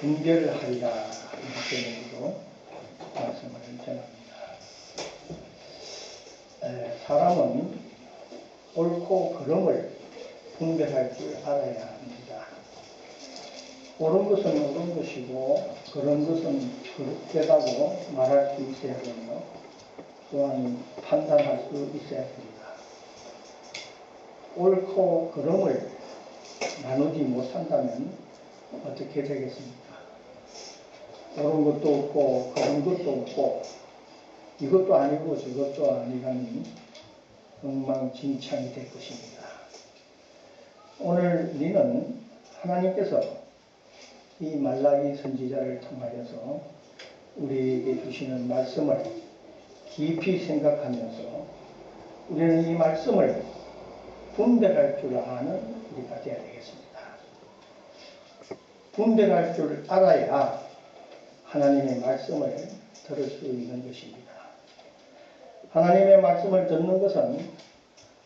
분별하리라 이렇게 내기로 말씀을 전합니다. 에, 사람은 옳고 그름을 분별할 줄 알아야 합니다. 옳은 것은 옳은 것이고 그런 것은 그렇다고 말할 수 있어야 되며 또한 판단할 수 있어야 됩니다. 옳고 그름을 나누지 못한다면 어떻게 되겠습니까? 옳은 것도 없고 그런 것도 없고 이것도 아니고 저것도 아니라니 엉망진창이 될 것입니다. 오늘 우리는 하나님께서 이 말라기 선지자를 통하여서 우리에게 주시는 말씀을 깊이 생각하면서 우리는 이 말씀을 분별할 줄 아는 우리가 되어야 되겠습니다. 분별할 줄 알아야 하나님의 말씀을 들을 수 있는 것입니다. 하나님의 말씀을 듣는 것은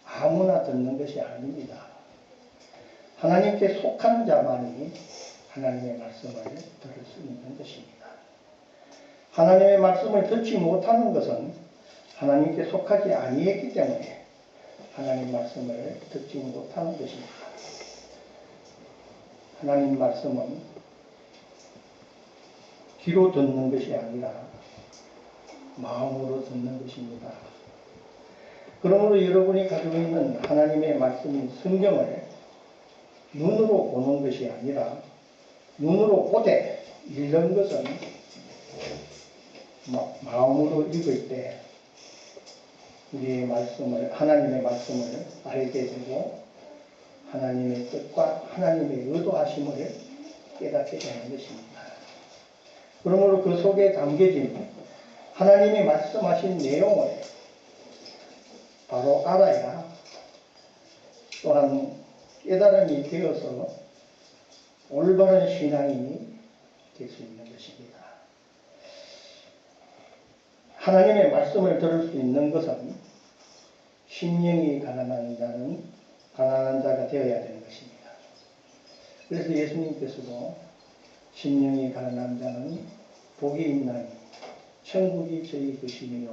아무나 듣는 것이 아닙니다. 하나님께 속한 자만이 하나님의 말씀을 들을 수 있는 것입니다. 하나님의 말씀을 듣지 못하는 것은 하나님께 속하지 아니했기 때문에 하나님 말씀을 듣지 못하는 것입니다. 하나님 말씀은 귀로 듣는 것이 아니라 마음으로 듣는 것입니다. 그러므로 여러분이 가지고 있는 하나님의 말씀인 성경을 눈으로 보는 것이 아니라 눈으로 보되 읽는 것은 마음으로 읽을 때 우리의 말씀을 하나님의 말씀을 알게 되고 하나님의 뜻과 하나님의 의도하심을 깨닫게 되는 것입니다. 그러므로 그 속에 담겨진 하나님이 말씀하신 내용을 바로 알아야 또한 깨달음이 되어서 올바른 신앙인이 될 수 있는 것입니다. 하나님의 말씀을 들을 수 있는 것은 심령이 가난한 자는 가난한 자가 되어야 되는 것입니다. 그래서 예수님께서도 심령이 가난한 자는 복이 있나니 천국이 저희 것이며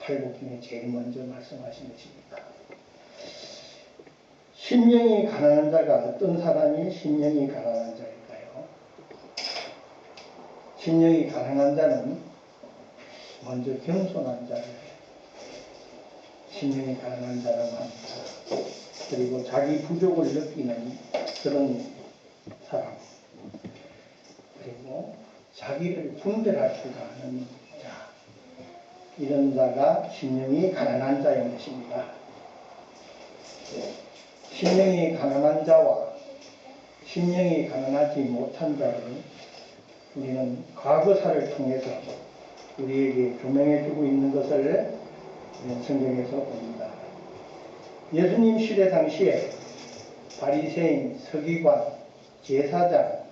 팔복 중에 제일 먼저 말씀하신 것입니다. 심령이 가난한 자가 어떤 사람이 심령이 가난한 자일까요? 심령이 가난한 자는 먼저 겸손한 자를 심령이 가난한 자라고 합니다. 그리고 자기 부족을 느끼는 그런 사람. 그리고 자기를 분별할 줄 아는 자. 이런 자가 심령이 가난한 자인 것입니다. 심령이 가난한 자와 심령이 가난하지 못한 자를 우리는 과거사를 통해서 우리에게 조명해 주고 있는 것을 성경에서 봅니다. 예수님 시대 당시에 바리새인, 서기관, 제사장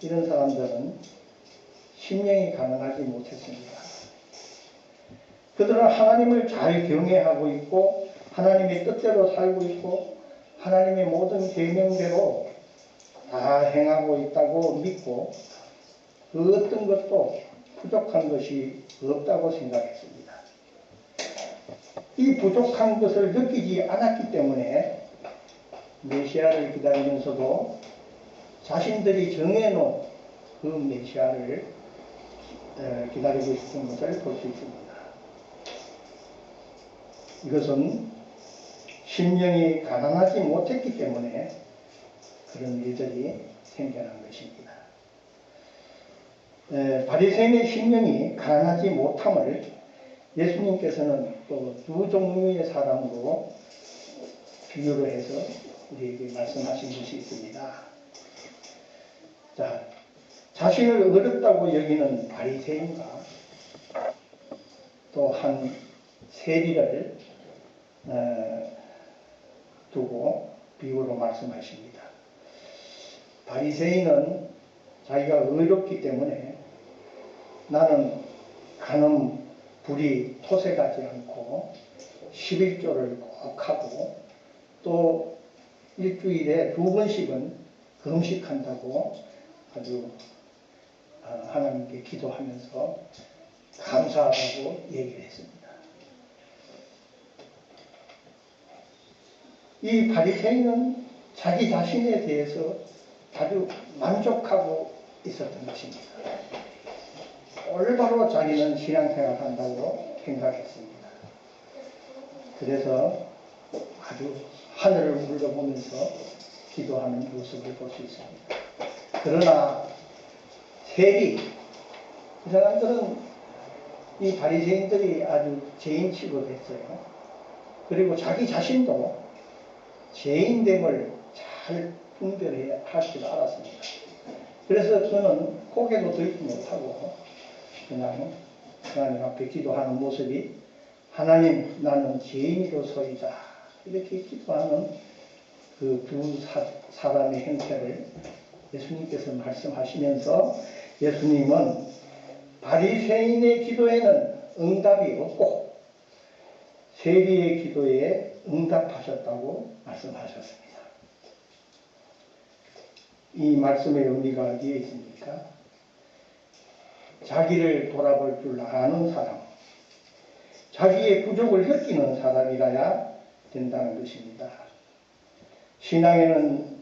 이런 사람들은 심령이 가능하지 못했습니다. 그들은 하나님을 잘 경외하고 있고 하나님의 뜻대로 살고 있고 하나님의 모든 계명대로 다 행하고 있다고 믿고 그 어떤 것도 부족한 것이 없다고 생각했습니다. 이 부족한 것을 느끼지 않았기 때문에 메시아를 기다리면서도 자신들이 정해놓은 그 메시아를 기다리고 있었던 것을 볼 수 있습니다. 이것은 심령이 가난하지 못했기 때문에 그런 일들이 생겨난 것입니다. 바리새인의 심령이 가난하지 못함을 예수님께서는 또 두 종류의 사람으로 비유를 해서 우리에게 말씀하신 것이 있습니다. 자, 자신을 어렵다고 여기는 바리새인과 또 한 세리를 어, 두고 비유로 말씀하십니다. 바리새인은 자기가 의롭기 때문에 나는 간음 불이 토색하지 않고 11조를 꼭 하고 또 일주일에 두 번씩은 금식한다고 아주 어, 하나님께 기도하면서 감사하다고 얘기를 했습니다. 이 바리새인은 자기 자신에 대해서 아주 만족하고 있었던 것입니다. 올바로 자기는 신앙생활 한다고 생각했습니다. 그래서 아주 하늘을 물러보면서 기도하는 모습을 볼 수 있습니다. 그러나 세리 이 사람들은 이 바리새인들이 아주 죄인 취급했어요. 그리고 자기 자신도 죄인됨을 잘 분별해야 할 줄 알았습니다. 그래서 저는 고개도 들지 못하고 그냥 하나님 앞에 기도하는 모습이 하나님 나는 죄인으로서이다 이렇게 기도하는 그 두 사람의 행태를 예수님께서 말씀하시면서 예수님은 바리새인의 기도에는 응답이 없고 세리의 기도에 응답하셨다고 말씀하셨습니다. 이 말씀의 의미가 어디에 있습니까? 자기를 돌아볼 줄 아는 사람, 자기의 부족을 느끼는 사람이라야 된다는 것입니다. 신앙에는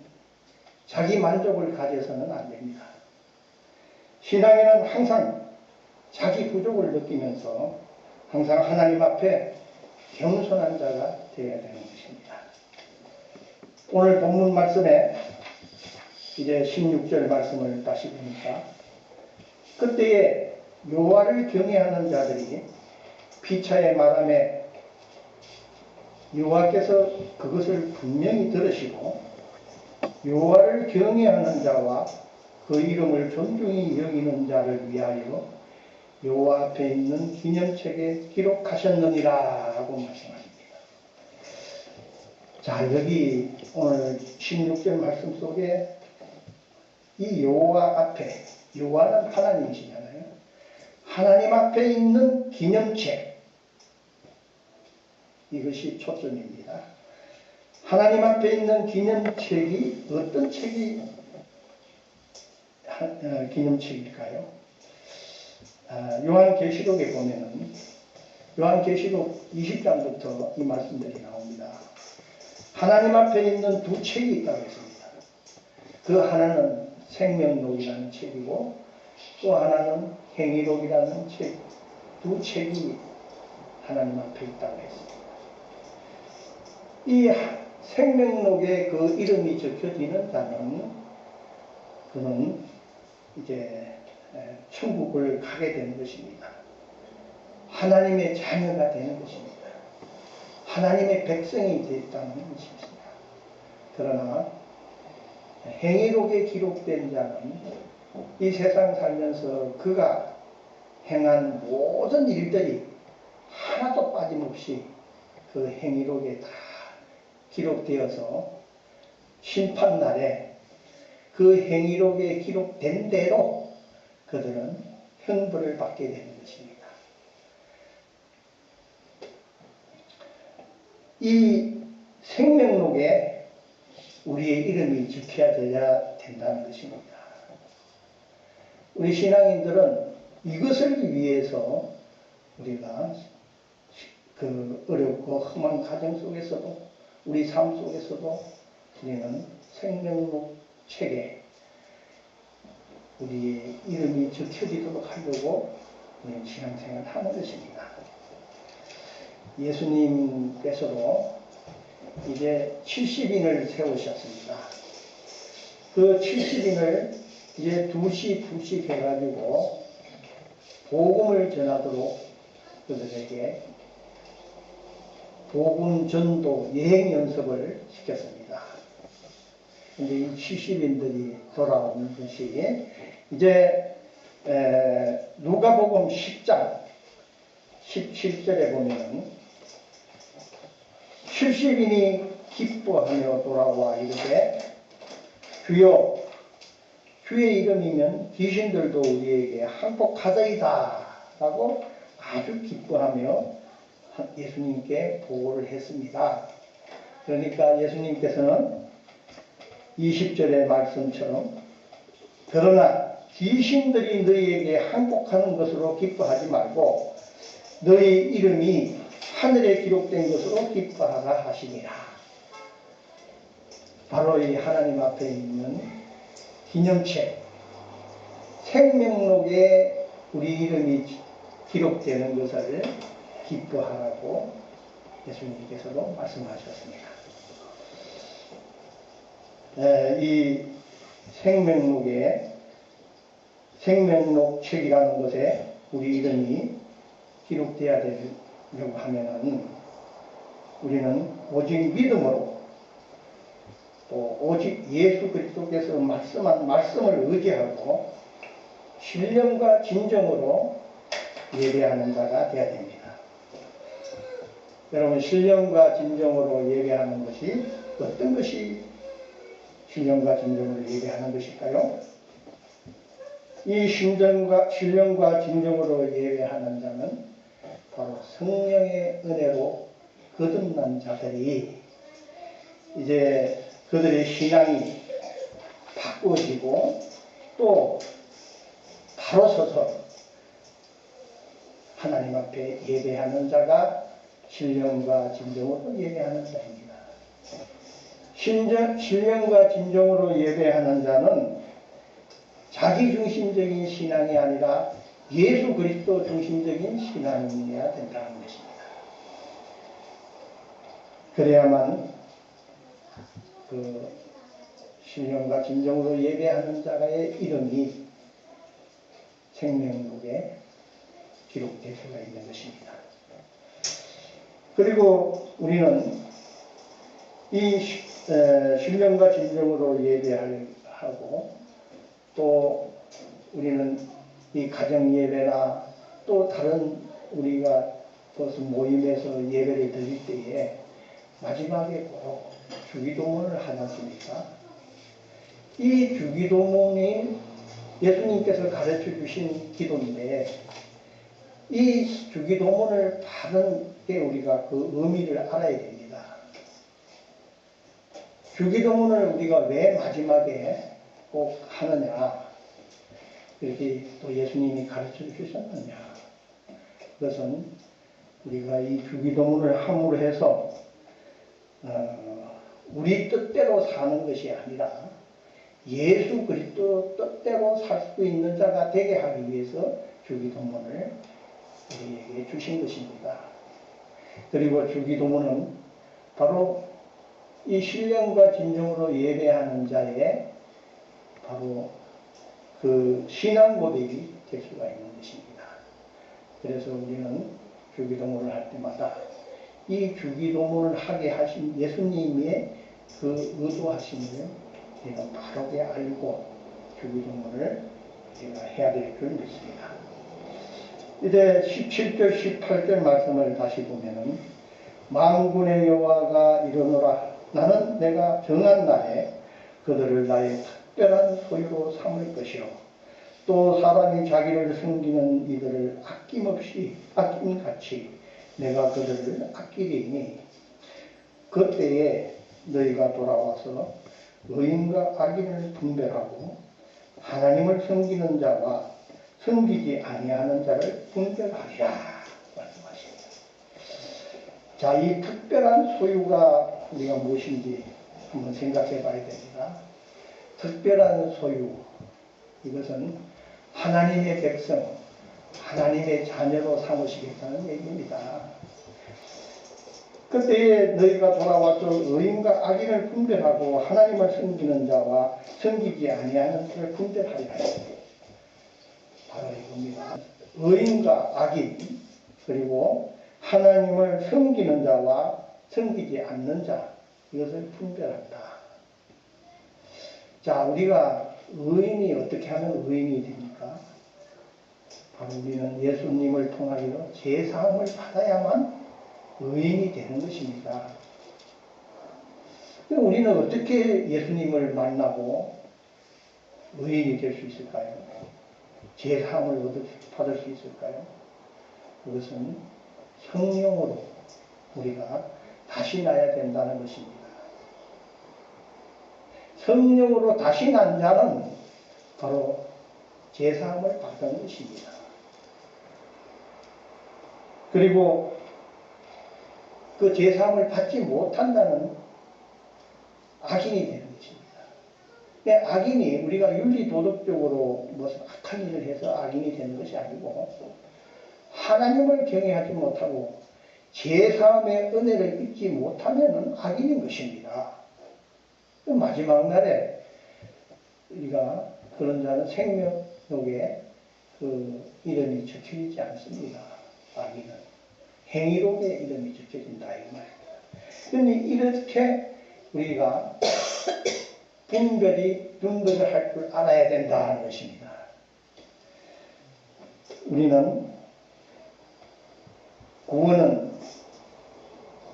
자기 만족을 가져서는 안 됩니다. 신앙에는 항상 자기 부족을 느끼면서 항상 하나님 앞에 겸손한 자가 되어야 되는 것입니다. 오늘 본문 말씀에 이제 16절 말씀을 다시 보니까 그때에 여호와를 경외하는 자들이 피차의 말함에 여호와께서 그것을 분명히 들으시고 여호와를 경외하는 자와 그 이름을 존중히 여기는 자를 위하여 여호와 앞에 있는 기념책에 기록하셨느니라고 말씀하십니다. 자 여기 오늘 16절 말씀 속에 이 여호와 앞에 여호와는 하나님이시잖아요. 하나님 앞에 있는 기념책 이것이 초점입니다. 하나님 앞에 있는 기념책이 어떤 책이 어, 기념책일까요? 아, 요한계시록에 보면은 요한계시록 20장부터 이 말씀들이 나옵니다. 하나님 앞에 있는 두 책이 있다고 했습니다. 그 하나는 생명록이라는 책이고 또 하나는 행위록이라는 책, 두 책이 하나님 앞에 있다고 했습니다. 이 생명록에 그 이름이 적혀지는 자는 그는 이제 천국을 가게 되는 것입니다. 하나님의 자녀가 되는 것입니다. 하나님의 백성이 되었다는 것입니다. 그러나 행위록에 기록된 자는 이 세상 살면서 그가 행한 모든 일들이 하나도 빠짐없이 그 행위록에 다 기록되어서 심판날에 그 행위록에 기록된 대로 그들은 형벌을 받게 되는 것입니다. 이 생명록에 우리의 이름이 지켜져야 된다는 것입니다. 우리 신앙인들은 이것을 위해서 우리가 그 어렵고 험한 가정 속에서도 우리 삶 속에서도 우리는 생명록 책에 우리의 이름이 적혀지도록 하려고 우리는 신앙생활을 하는 것입니다. 예수님께서도 이제 70인을 세우셨습니다. 그 70인을 이제 두시 두시 해가지고 복음을 전하도록 그들에게 복음 전도 여행 연습을 시켰습니다. 근데 이 70인들이 돌아오는 것이 이제 누가복음 10장 17절에 보면 70인이 기뻐하며 돌아와 이르되 주여 주의 이름이면 귀신들도 우리에게 항복하자이다 라고 아주 기뻐하며 예수님께 보고를 했습니다. 그러니까 예수님께서는 20절의 말씀처럼 그러나 귀신들이 너희에게 항복하는 것으로 기뻐하지 말고 너희 이름이 하늘에 기록된 것으로 기뻐하라 하시니라. 바로 이 하나님 앞에 있는 기념책 생명록에 우리 이름이 기록되는 것을 기뻐하라고 예수님께서도 말씀하셨습니다. 에, 이 생명록에 생명록 책이라는 것에 우리 이름이 기록되어야 되려고 하면은 우리는 오직 믿음으로 또 오직 예수 그리스도께서 말씀한 말씀을 의지하고 신령과 진정으로 예배하는 자가 되어야 됩니다. 여러분 신령과 진정으로 예배하는 것이 어떤 것이 신령과 진정으로 예배하는 것일까요? 이 신령과, 신령과 진정으로 예배하는 자는 바로 성령의 은혜로 거듭난 자들이 이제 그들의 신앙이 바꿔지고 또 바로 서서 하나님 앞에 예배하는 자가 신령과 진정으로 예배하는 자입니다. 신정, 신령 과 진정으로 예배하는 자는 자기 중심적인 신앙이 아니라 예수 그리스도 중심적인 신앙이어야 된다는 것입니다. 그래야만 그 신령과 진정으로 예배하는 자의 이름이 생명록에 기록될 수가 있는 것입니다. 그리고 우리는 이 신령과 진정으로 예배하고 또 우리는 이 가정 예배나 또 다른 우리가 무슨 모임에서 예배를 드릴 때에 마지막에 꼭 주기도문을 하지 않습니까? 이 주기도문이 예수님께서 가르쳐 주신 기도인데 이 주기도문을 받은 게 우리가 그 의미를 알아야 됩니다. 주기도문을 우리가 왜 마지막에 꼭 하느냐 이렇게 또 예수님이 가르쳐 주셨느냐 그것은 우리가 이 주기도문을 함으로 해서 어, 우리 뜻대로 사는 것이 아니라 예수 그리스도 뜻대로 살 수 있는 자가 되게 하기 위해서 주기도문을 우리에게 주신 것입니다. 그리고 주기도문은 바로 이 신령과 진정으로 예배하는 자의 바로 그 신앙 고백이 될 수가 있는 것입니다. 그래서 우리는 주기도문을 할 때마다 이 주기도문을 하게 하신 예수님의 그 의도하심을 우리가 바르게 알고 주기도문을 우리가 해야 될 줄 믿습니다. 이제 17절, 18절 말씀을 다시 보면은 망군의 여호와가 이르노라 나는 내가 정한 날에 그들을 나의 특별한 소유로 삼을 것이요 또 사람이 자기를 숨기는 이들을 아낌없이 아낌 같이 내가 그들을 아끼리니 그때에 너희가 돌아와서 의인과 악인을 분별하고 하나님을 섬기는 자와 섬기지 아니하는 자를 분별하리라 말씀하십니다. 자, 이 특별한 소유가 우리가 무엇인지 한번 생각해 봐야 됩니다. 특별한 소유 이것은 하나님의 백성, 하나님의 자녀로 삼으시겠다는 얘기입니다. 그때에 너희가 돌아와서 의인과 악인을 분별하고 하나님을 섬기는 자와 섬기지 아니하는 자를 분별하리라. 바로 이겁니다. 의인과 악인 그리고 하나님을 섬기는 자와 섬기지 않는 자 이것을 분별한다. 자 우리가 의인이 어떻게 하면 의인이 됩니까? 바로 우리는 예수님을 통하여 제사함을 받아야만 의인이 되는 것입니다. 우리는 어떻게 예수님을 만나고 의인이 될 수 있을까요? 제사함을 받을 수 있을까요? 그것은 성령으로 우리가 다시 나야 된다는 것입니다. 성령으로 다시 난 자는 바로 제사함을 받은 것입니다. 그리고 그 제사함을 받지 못한다는 악인이 되는 것입니다. 근데 악인이 우리가 윤리 도덕적으로 무슨 악한 일을 해서 악인이 되는 것이 아니고 하나님을 경외하지 못하고 제사함의 은혜를 잊지 못하면 악인인 것입니다. 그 마지막 날에 우리가 그런 자는 생명록에 그 이름이 적혀 있지 않습니다. 악인은 행위록에 이름이 적혀진다 이 말입니다. 그러니 이렇게 우리가 분별이 분별을 할 줄 알아야 된다는 것입니다. 우리는 구원은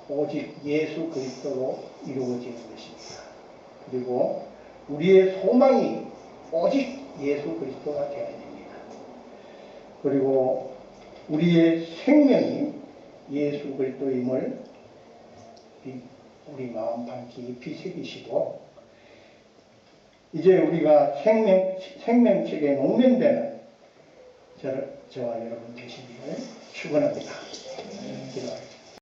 오직 예수 그리스도로 이루어지는 것입니다. 그리고 우리의 소망이 오직 예수 그리스도가 되어야 됩니다. 그리고 우리의 생명이 예수 그리스도임을 우리- 마음 방 깊이 새기시고 이제 우리가 생명, 생명책에 농면되는 저, 저와 여러분 되시기를 축원합니다. 기도하겠습니다.